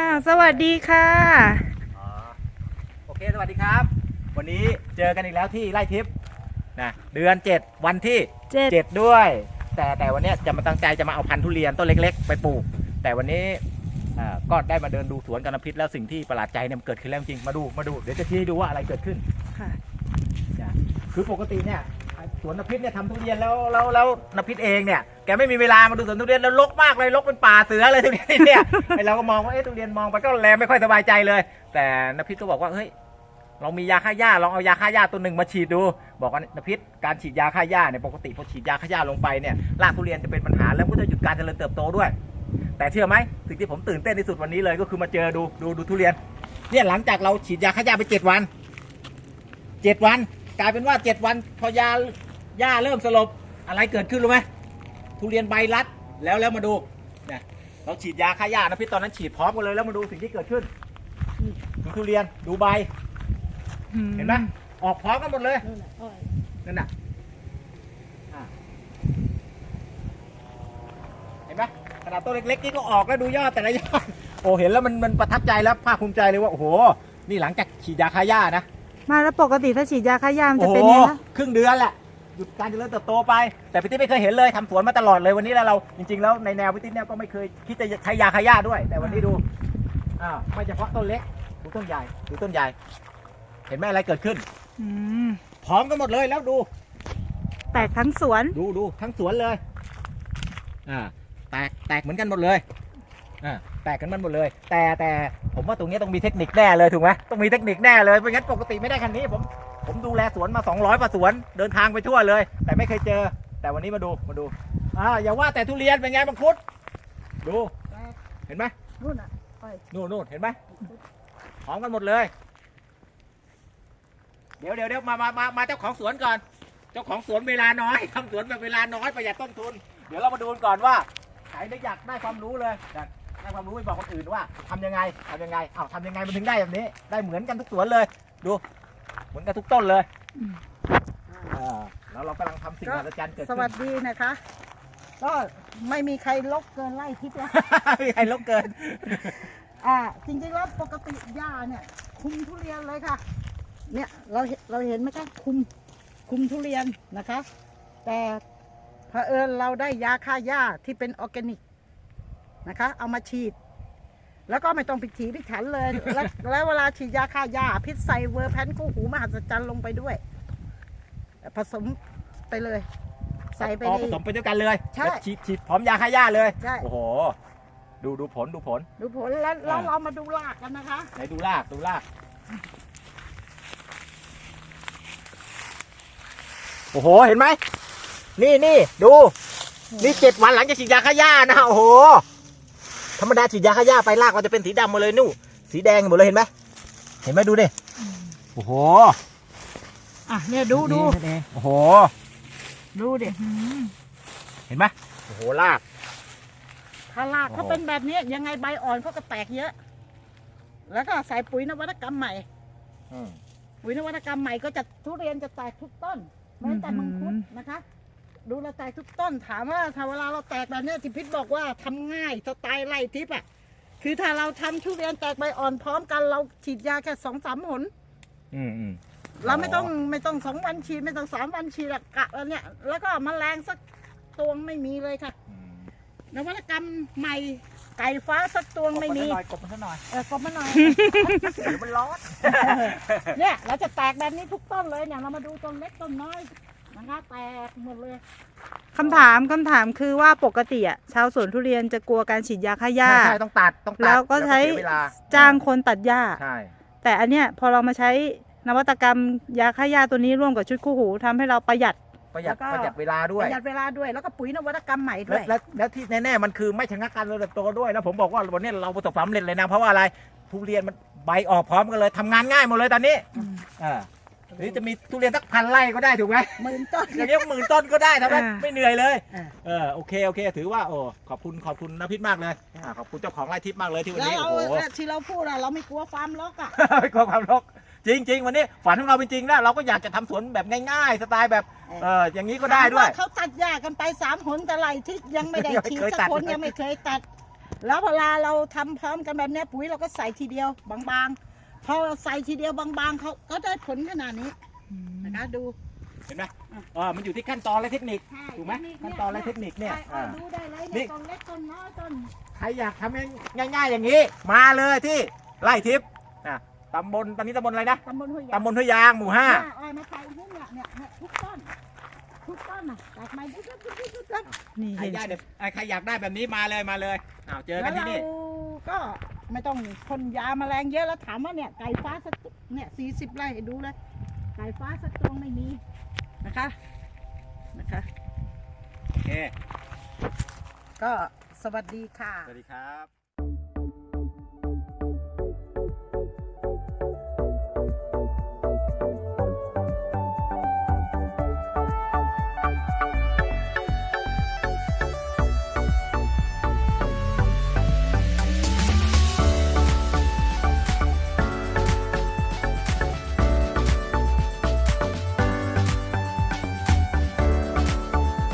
าวสวัสดีค่ะ อ๋อโอเค สวัสดีครับ วันนี้เจอกันอีกแล้วที่ไร่ทิพย์นะเดือน 7 วันที่ เจ็ด7 ด้วย แต่แต่วันเนี้ยจะมาตั้งใจจะมาเอาพันธุ์ทุเรียนต้นเล็ก ๆ ไปปลูก แต่วันนี้อ่าก็ได้มาเดินดูสวนกันนพิษแล้วสิ่งที่ประหลาดใจเนี่ยมันเกิดขึ้นแล้วจริงมาดูมาดูเดี๋ยวจะชี้ให้ดูว่าอะไรเกิดขึ้นค่ะ นะคือปกติเนี่ย สวนนพิษเนี่ยทำทุเรียนแล้วแล้วแล้วนพิษเองเนี่ยแกไม่มีเวลามาดูสวนทุเรียนแล้วรกมากเลยรกเป็นป่าเสือเลยทุเรียนเนี่ยไอเราก็มองว่าเอ๊ะทุเรียนมองไปก็แลไม่ค่อยสบายใจเลย แต่นพิษก็บอกว่าเฮ้ยเรามียาฆ่าหญ้าลองเอายาฆ่าหญ้าตัวหนึ่งมาฉีดดู บอกว่านพิษการฉีดยาฆ่าหญ้าเนี่ยปกติพอฉีดยาฆ่าหญ้าลงไปเนี่ยรากทุเรียนจะเป็นปัญหาแล้วก็จะหยุดการเจริญเติบโตด้วย แต่เชื่อไหมสิ่งที่ผมตื่นเต้นที่สุดวันนี้เลยก็คือมาเจอดูดูดูทุเรียน เนี่ยหลังจากเราฉีดยาฆ่าหญ้าไปเจ็ดวันเจ็ดวันกลายเป็นว่าเจ็ดวันพอยา หญ้าเริ่มสลบอะไรเกิดขึ้นรู้ไหมทุเรียนใบรัดแล้วแล้วมาดูเนี่ยเราฉีดยาฆ่าหญ้านะพี่ตอนนั้นฉีดพร้อมกันเลยแล้วมาดูสิ่งที่เกิดขึ้นดูทุเรียนดูใบ เห็นไหมออกพร้อมกันหมดเลยนั่นน่ะอะเห็นไหมขนาดต้นเล็กๆนี่ก็ออกแล้วดูยอดแต่ละยอดโอ้เห็นแล้วมันมันประทับใจแล้วภาคภูมิใจเลยว่าโอ้โห นี่หลังจากฉีดยาฆ่าหญ้านะมาแล้วปกติถ้าฉีดยาฆ่าหญ้ามันจะโอ้เป็นโหยังไงคะครึ่งเดือนแหละ หยุดการเจริญเติบโตไป แต่พี่ติ๊กไม่เคยเห็นเลยทำสวนมาตลอดเลยวันนี้แล้วเราจริง ๆ แล้วในแนวพี่ติ๊กเนี่ยก็ไม่เคยคิดจะใช้ยาฆ่าหญ้าด้วย แต่วันนี้ดูอ่าวไม่เฉพาะต้นเล็กดูต้นใหญ่ดูต้นใหญ่ เห็นไหมอะไรเกิดขึ้นอืมพร้อมกันหมดเลยแล้วดู แตกทั้งสวน ดูดูทั้งสวนเลย อ่า แตกแตกเหมือนกันหมดเลย อ่า แตกกันมันหมดเลย แต่แต่ผมว่าตรงนี้ต้องมีเทคนิคแน่เลยถูกไหมต้องมีเทคนิคแน่เลยไม่งั้นปกติไม่ได้คันนี้ผม ผมดูแลสวนมา 200กว่าสวนเดินทางไปทั่วเลย แต่ไม่เคยเจอ แต่วันนี้มาดูมาดูอ่าอย่าว่าแต่ทุเรียนเป็นไงบังคุด ดูเห็นไหมนู่นอะนู่นนู่นเห็นไหมพร้อมกันหมดเลย เดี๋ยวเดี๋ยวเดี๋ยวมามามามาเจ้าของสวนก่อน เจ้าของสวนเวลาน้อยทำสวนแบบเวลาน้อยประหยัดต้นทุน เดี๋ยวเรามาดูกันก่อนว่าใครได้อยากได้ความรู้เลยนะได้ความรู้ไปบอกคนอื่นว่าทำยังไงทำยังไงอ้าวทำยังไงมันถึงได้แบบนี้ ได้เหมือนกันทุกสวนเลย ดู เหมือนกันทุกต้นเลยอ่าแล้วเรากำลังทำสิ่งมหัศจรรย์เกิดสขึ้นวัสดีนะคะ ก็ไม่มีใครลกเกินไล่ทิพย์แล้วไม่มีใครลบเกิน อ่าจริงๆแล้วปกติหญ้าเนี่ย คุมทุเรียนเลยค่ะ เนี่ยเราเห็นเราเห็นไหมคะคุมคุมทุเรียนนะคะ แต่เผอิญเราได้ยาฆ่าหญ้าที่เป็นออร์แกนิกนะคะ เอามาฉีด แล้วก็ไม่ต้องพิถีพิถันเลย แล้วแล้วเวลาฉีดยาฆ่าหญ้าพิษไซเวอร์แพนคู่หูมหัศจรรย์ลงไปด้วย ผสมไปเลย ใส่ไปอ๋อใน ผสมไปด้วยกันเลยใช่แล้วฉีดฉีดพร้อมยาฆ่าหญ้าเลยใช่ โอ้โห ดูดูผลดูผล ดูผลแล้วแล้วอ่า เรามาดูรากกันนะคะ ไหนดูรากดูราก โอ้โห เห็นไหม นี่นี่ดู นี่เจ็ดวันหลังจากฉีดยาฆ่าหญ้านะ โอ้โห ธรรมดาฉีดยาฆ่าหญ้าไปรากมันจะเป็นสีดำหมดเลยนู่นสีแดงหมดเลยเห็นไหมเห็นไหมดูดิโอ้โหอะเนี่ยดูดูนี่นี่โอ้โห ดูดิเห็นไหมโอ้โหรากถ้ารากโอ้โหเขาเป็นแบบนี้ยังไงใบอ่อนเขาก็แตกเยอะ แล้วก็ใส่ปุ๋ยนวัตกรรมใหม่อืมปุ๋ยนวัตกรรมใหม่ก็จะทุเรียนจะแตกทุกต้นแม้แต่มังคุดนะคะ ดูแลแตกทุกต้นถามว่าถ้าเวลาเราแตกแบบเนี้ยที่พิษบอกว่าทำง่ายสไตล์ไล่ทิพย์อะคือถ้าเราทำทุเรียนแตกใบอ่อนพร้อมกันเราฉีดยาแค่สองสามหน อืมอืม เราไม่ต้องไม่ต้องสองวันฉีดไม่ต้องสามวันฉีดอะกะแล้วเนี่ย แล้วก็แมลงสักตัวไม่มีเลยค่ะอืมนวัตกรรมใหม่ไก่ฟ้าสักตัวไม่มีกบมันซะหน่อยเออกบมาหน่อย เดี๋ยวมันร้อน เนี่ย เราจะแตกแบบนี้ทุกต้นเลยเนี่ยเรามาดูต้นเล็กต้นน้อย นะคะแตกหมดเลยคำถามคำถามคือว่าปกติอะชาวสวนทุเรียนจะกลัวการฉีดยาฆ่าหญ้า ใช่ใช่ต้องตัดต้องตัดแล้วก็ใช้เสียเวลาจ้างคนตัดหญ้า ใช่แต่อันเนี้ยพอเรามาใช้นวัตกรรมยาฆ่าหญ้าตัวนี้ร่วมกับชุดคู่หูทำให้เราประหยัด ประหยัดแล้วก็ ประหยัดเวลาด้ปวยระหยัดเวลาด้วยแล้วก็ปุ๋ยนวัตกรรมใหม่ด้แล้ววย แล้วแล้วที่แน่ๆมันคือไม่ชะงักการเติบโตด้วยแล้วผมบอกว่าวันนี้เราประสบความสำเร็จเลยนะเพราะว่าอะไรทุเรียนมันใบออกพร้อมกันเลยทำงานง่ายหมดเลยตอนนี้อ่า หรือจะมีทุเรียนสักพันไร่ก็ได้ถูกไหมหมื่นต้น อย่างเงี้ยหมื่นต้นก็ได้ทำไมอ่า ไม่เหนื่อยเลยอ่า เออโอเคโอเค ถือว่าโอ้ขอบคุณขอบคุณนภิษมากเลยอ่าขอบคุณเจ้าของไร่ทิพย์มากเลยที่วันแล้วนี้เราโอ้โห ที่เราพูดอะเราไม่กลัวฟาร์มล็อกอะ ไม่กลัวความรกจริงๆวันนี้ฝันของเราเป็นจริงนะเราก็อยากจะทำสวนแบบง่ายๆ สไตล์แบบเอออย่างนี้ก็ได้ด้วยถามเขาตัดหญ้ากันไปสามหนแต่ไรที่ยังไม่ได้ฉีดยังไม่เคยสักตัด คนยังไม่เคยตัด แล้วเวลาเราทำพร้อมกันแบบเนี้ยปุ๋ยเราก็ใส่ทีเดียวบางๆ พอใส่ทีเดียวบางๆเขาก็ได้ผลขนาดนี้นะคะดู เห็นไหมเออมันอยู่ที่ขั้นตอนและเทคนิคถูกไหมขั้นตอนและเทคนิคเนี่ยใช่อ่า ดูได้เลยนี่ เนี่ยต้นเล็กต้นน้อยต้นใครอยากทำง่ายๆอย่างนี้ มาเลยที่ไร่ทิพย์นะตำบลตอนนี้ตำบลอะไรนะ ตำบลห้วยยางตำบลห้วยยางหมู่ห้าเนี่ยเอามาใส่นี่เนี่ยเนี่ยเนี่ยทุกต้น ทุกต้นน่ะแตกใหม่ทุกต้นทุกต้นทุกต้นนี่ใครเห็นได้แบบใครอยากได้แบบนี้มาเลยมาเลยอ้าวเจอกันที่นี่แล้วเราก็ ไม่ต้องพ่นยาแมลงเยอะแล้วถามว่าเนี่ยไก่ฟ้าสักตัวเนี่ยสี่สิบไร่ดูเลย ไก่ฟ้าสักตัวไม่มีนะคะนะคะ โอเค ก็สวัสดีค่ะ สวัสดีครับ